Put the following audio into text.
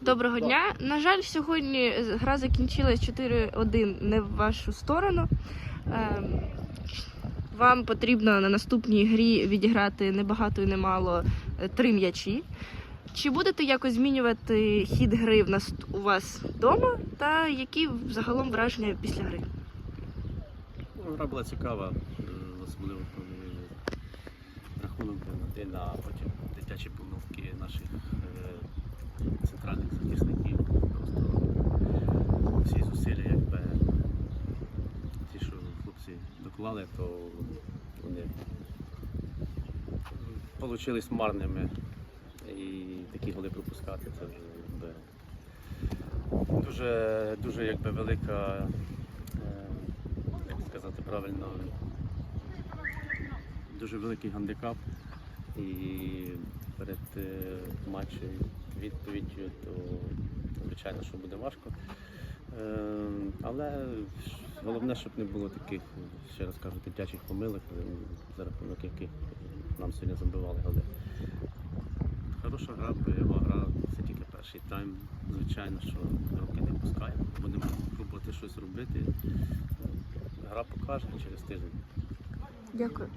Доброго дня. На жаль, сьогодні гра закінчилась 4-1 не в вашу сторону. Ем, Вам потрібно на наступній грі відіграти не багато і не мало е, три м'ячі. Чи будете якось змінювати хід гри в нас у вас вдома? Та які загалом враження після гри? Гра була цікава, е, особливо рахунок був на один, а потім дитячі помилки наших доклали, то вони вийшли марними. І такі голи пропускати це вже дуже, дуже якби велика. е, як сказати правильно, дуже великий гандикап. І перед е, матчем відповіддю, то звичайно, що буде важко. Е, Але головне, щоб не було таких, ще раз кажу, дитячих помилок, е, за рахунок яких нам сьогодні забивали голи. Хороша гра, бойова гра, це тільки перший тайм. Звичайно, що руки не пускаємо. Будемо пробувати щось робити. Гра покаже через тиждень. Дякую.